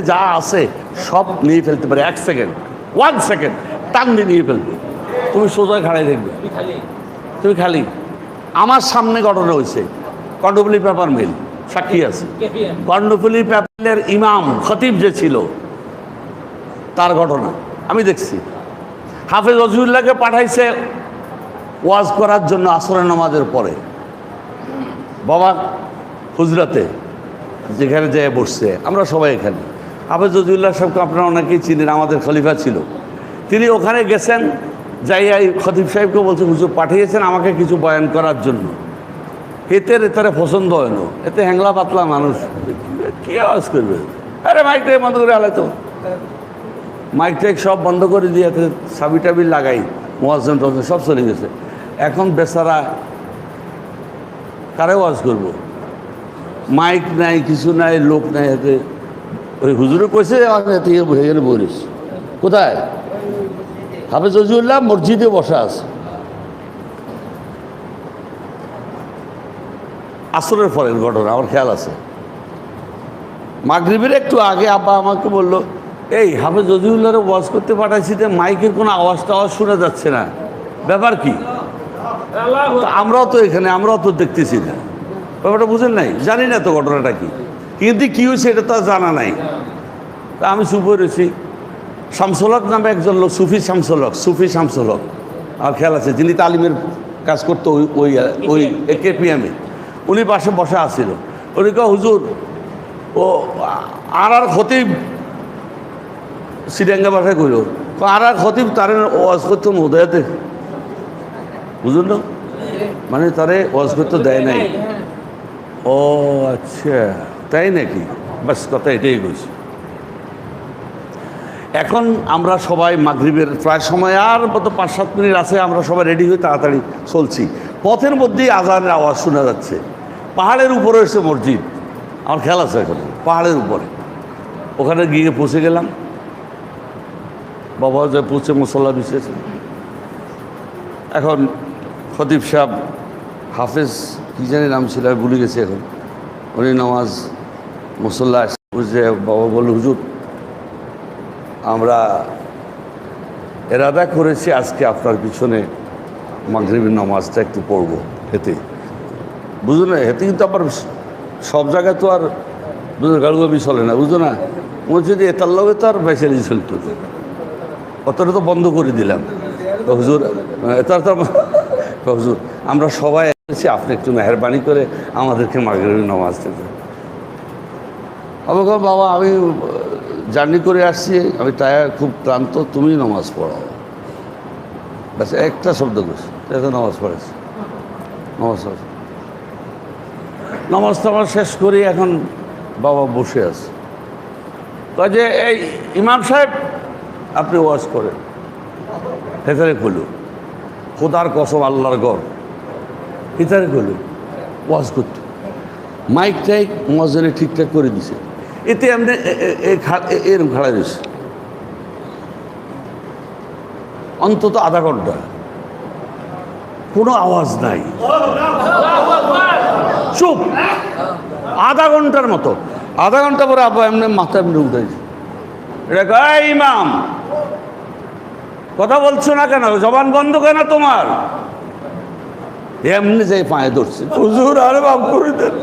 যা আছে সব নিয়ে ফেলতে পারে। এক সেকেন্ড ওয়ান সেকেন্ড টান নিয়ে ফেলবে। তুমি সোজা খাড়াই দেখবে। তুমি খালি। আমার সামনে ঘটনা হয়েছে। কর্ণফুলি পেপার মিল, সাক্ষী আছে। কর্ণফুলি পেপারের ইমাম, খতিব যে ছিল, তার ঘটনা। আমি দেখছি। হাফেজ রজুল্লাহকে পাঠাইছে ওয়াজ করার জন্য আসরের নামাজের পরে। বাবা, হুজরাতে, যেখানে যেয়ে বসছে। আমরা সবাই এখানে। রজুল্লাহ সাহেবকে আপনারা অনেকেই চিনেন, আমাদের খলিফা ছিল। তিনি ওখানে গেছেন যাই এই খতিব সাহেবকে বলছে, হুজুর, পাঠিয়েছেন আমাকে কিছু বয়ান করার জন্য। এতে এতারে পছন্দ হয় না। এতে হ্যাংলা পাতলা মানুষ। কি আওয়াজ করবে? আরে মাইকটা বন্ধ করে আলাই তো মাইক টাইক সব বন্ধ করে দিয়ে এতে সাবি টাবি লাগাই মোয়াজন টোয়াজন সব চলে গেছে। এখন বেচারা কারে ওয়াজ করব? মাইক নাই, কিছু নাই, লোক নাই, এতে ওই হুজুরে কইছে হয়ে গেলে বলিস কোথায়? হাফেজ জজিউল্লাহ মসজিদে বসা আছে। আসরের পরের ঘটনা, আমার খেয়াল আছে। মাগরিবের একটু আগে আব্বা আমাকে বলল, এই হাফেজ জজিউল্লাহরে ওয়াজ করতে পাঠাইছি যে মাইকের কোনো আওয়াজ টাওয়াজ শোনা যাচ্ছে না। ব্যাপার কি? আমরাও তো এখানে, আমরাও তো দেখতেছি না। ব্যাপারটা বুঝেন নাই? জানি না তো ঘটনাটা কি। কিন্তু কী হয়েছে এটা তো জানা নাই। তা আমি হয়ে রয়েছি। শামসলক নামে একজন লোক, সুফি শামসলক সুফি শামসলক আর খেয়াল আছে, যিনি তালিমের কাজ করতো ওই ওই ওই কেপিএমে উনি পাশে বসা আছিল। উনি কয়, হুজুর, ও, আর আর খতিব সিডাঙ্গা বাসায় কইল আর আর খতিব তারে ওয়াজ করতো মোদায়াতে? বুঝুন মানে তারে ওয়াজ করতে দেয় নাই। ও আচ্ছা। তাই নাকি? বাস কথা এটাই কইছি এখন আমরা সবাই মাগরিবের প্রায় সময় আর মতো পাঁচ সাত মিনিট আছে, আমরা সবাই রেডি হয়ে তাড়াতাড়ি চলছি। পথের মধ্যেই আজানের আওয়াজ শোনা যাচ্ছে। পাহাড়ের উপরে এসে মসজিদ। আমার খেয়াল আছে এখন। পাহাড়ের উপরে। ওখানে গিয়ে পৌঁছে গেলাম। বাবা যে পৌঁছে মশলা বিছিয়েছে এখন খতিব সাহেব হাফেজ, কী জানি নাম ছিল ভুলে গেছি এখন। উনি নামাজ মুসল্লা বুঝে বাবা বলল, হুজুর, আমরা এরাদা করেছি, আজকে আপনার পিছনে মাগরিবের নামাজটা একটু পড়ব হেতে বুঝো না হেতে কিন্তু আবার সব জায়গায় তো আর বুঝো গাড়ুগাবি চলে না, বুঝো না। মসজিদে এতার লগে তো আর বেচারি চলতো। অতটা তো বন্ধ করে দিলাম। হুজুর এতার তো তো হুজুর, আমরা সবাই এসেছি, আপনি একটু মেহরবানি করে আমাদেরকে মাগরিবের নামাজ দেবেন। আমাকে বাবা, আমি জার্নি করে আসছি, আমি টায়ার খুব ক্লান্ত, তুমি নামাজ পড়াও। ব্যাস, একটা শব্দ করছি এটা নামাজ পড়েছি। নামাজ নামাজ টামাজ শেষ করে, এখন বাবা বসে আছে। কাজে এই ইমাম সাহেব, আপনি ওয়াজ করেন। হেতারে খুলু খোদার কসম আল্লাহর গড়। হেতারে খুলু ওয়াজ করতে। মাইক টাইক মজনে ঠিকঠাক করে দিছে। এতে এমনি এরম খাড়া রয়েছে। অন্তত আধা ঘণ্টা। কোনো আওয়াজ নাই। চুপ। আধা ঘণ্টার মতো। আধা ঘণ্টা পরে আবার এমনি মাথা এমনি উঠেছে এটা কয়, "এই ইমাম কথা বলছো না কেন? জবান বন্ধ কেন তোমার? এমনি যাই পায়ে ধরছে। হুজুর আরে বাপ করে দেন।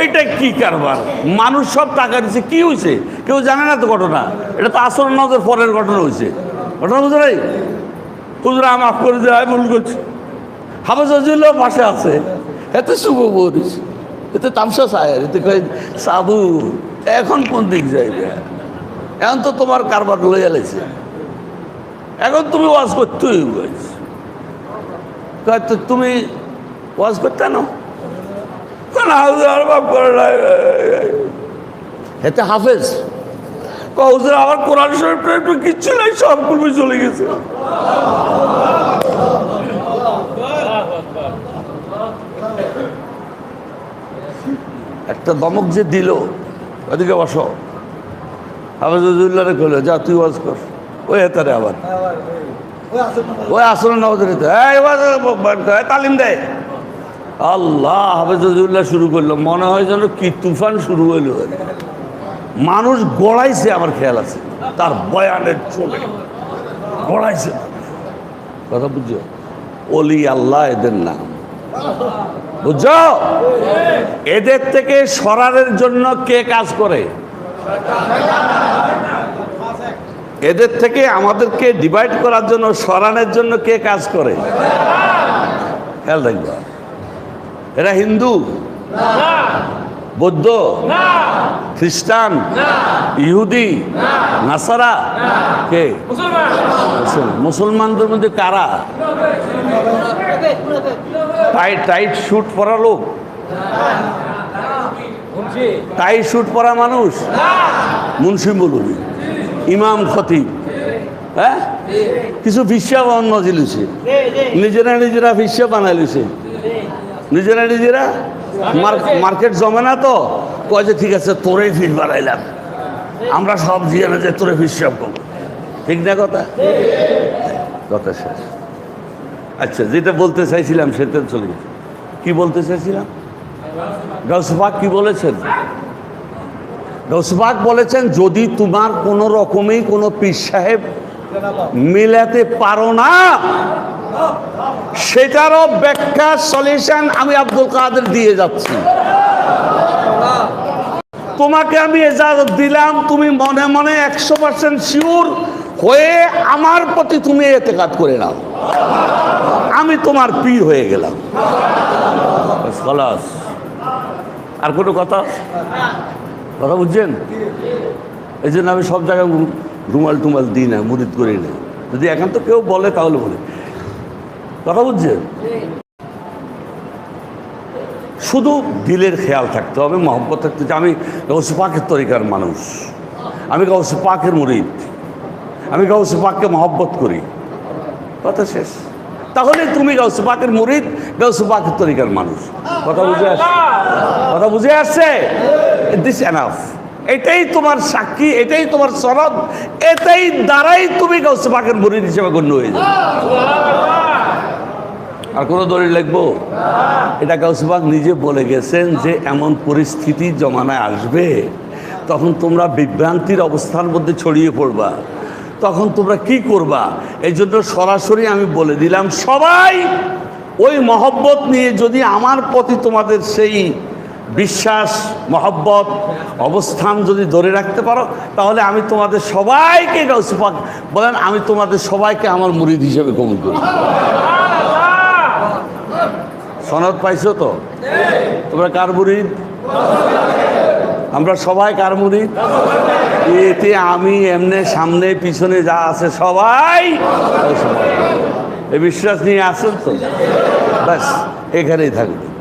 এইটা কি কারবার? মানুষ সব টাকা দিচ্ছে কি হয়েছে কেউ জানে না তো ঘটনা। এটা তো আসর নজর পরের ঘটনা হয়েছে ঘটনা বুঝতে নাই? হুজুরা মাফ করে দেয় আমি ভুল করছি। হাফেজ হজুল্লাহ পাশে আছে। এতে শুভ বলিস এতে তামসা সায়ের এতে কয় সাধু এখন কোন দিক যাইবে? এখন তো তোমার কারবার লইয়া লেছে এখন তুমি ওয়াজ করতেই হয়েছে তো তুমি ওয়াজ করতে না, হাজার এতে হাফেজ। কৌজের আমার কোরআন শরীফটা একটু কিচ্ছু নাই, সব করবে চলে গেছে। একটা দমক যে দিল, ওদিকে বসো। হাফেজুল্লাহরে কইলো, যা, তুই ওয়াজ কর। ওই হেতারে আবার। ওই আসলে এই তালিম দেয় আল্লাহ হাফেজুল্লাহ শুরু করল। মনে হয় যেন কি তুফান শুরু হইল। মানুষ গড়াইছে, আমার খেয়াল আছে। তার বয়ানের চলে। গড়াইছে। কথা বুঝছ? অলি আল্লাহ, এদের নাম। বুঝছ? এদের থেকে সরারের জন্য কে কাজ করে? এদের থেকে আমাদেরকে ডিভাইড করার জন্য, সরানোর জন্য কে কাজ করে? খেয়াল রাখবা। এরা হিন্দু, বৌদ্ধ, খ্রিস্টান, ইহুদি, নাসারা, কে? মুসলমানদের মধ্যে কারা? টাইট টাইট শুট পরা লোক। টাইট শুট পরা মানুষ। মুন্সি মৌলবী ইমাম খতিব। হ্যাঁ? কিছু ভিসা অন্য জিনিসে নিজেরা নিজেরা ভিসা বানাই লিছে নিজেরা নিজেরা মার- মার্কেট জমে না তো? কয় যে, ঠিক আছে তোরে ফিস বানাইলাম। আমরা সব দিয়ে না যে তোরে ফিস সব ঠিক না কথা? কথা শেষ। আচ্ছা যেটা বলতে চাইছিলাম সেটা চলে গেছে। কি বলতে চাইছিলাম? গাউসবাগ কি বলেছেন? গাউসবাগ বলেছেন, যদি তোমার কোনো রকমেই কোনো পীর সাহেব মিলাতে পারো না, সেটারও ব্যাখ্যা, সলিউশন আমি আব্দুল কাদের দিয়ে যাচ্ছি। তোমাকে আমি এজাজত দিলাম, তুমি মনে মনে একশো পার্সেন্ট শিওর হয়ে আমার প্রতি তুমি এতেকাত করে নাও। আমি তোমার পীর হয়ে গেলাম। আর কোনো কথা? কথা বুঝছেন? এই জন্য আমি সব জায়গায় রুমাল টুমাল দিই না মুরিদ করি না। যদি এখন তো কেউ বলে, তাহলে বলে। কথা বুঝছেন? শুধু দিলের খেয়াল থাকতে হবে, মহব্বত থাকতে। আমি গৌসে পাকের তরিকার মানুষ। আমি গৌসে পাকের মুরিদ আমি গৌসে পাককে মহব্বত করি। কথা শেষ। তাহলে তুমি গৌসে পাকের মুরিদ পাকের তরিকার মানুষ। কথা বুঝে আসছে? কথা বুঝে আসছে? দিস এনাফ এটাই তোমার সাক্ষী, এটাই তোমার সনদ, এটাই দ্বারাই তুমি গৌসে পাকের মুরিদ হিসেবে গণ্য হয়ে যাবে আর কোনো দলিল লিখব এটা গাউসবাগ নিজে বলে গেছেন যে এমন পরিস্থিতি জমানায় আসবে, তখন তোমরা বিভ্রান্তির অবস্থার মধ্যে ছড়িয়ে পড়বা। তখন তোমরা কি করবা? এই জন্য সরাসরি আমি বলে দিলাম, সবাই ওই মহব্বত নিয়ে যদি আমার প্রতি তোমাদের সেই বিশ্বাস, মহব্বত, অবস্থান যদি ধরে রাখতে পারো, তাহলে আমি তোমাদের সবাইকে গাউসবাগ বলেন, আমি তোমাদের সবাইকে আমার মুরিদ হিসেবে কবুল করি। সনদ পাইছো তো? তোমরা কার মুরিদ? আমরা সবাই কার মুরিদ? এতে আমি এমনে সামনে পিছনে যা আছে সবাই এই বিশ্বাস নিয়ে আসেন তো? ব্যাস, এখানেই থাকবে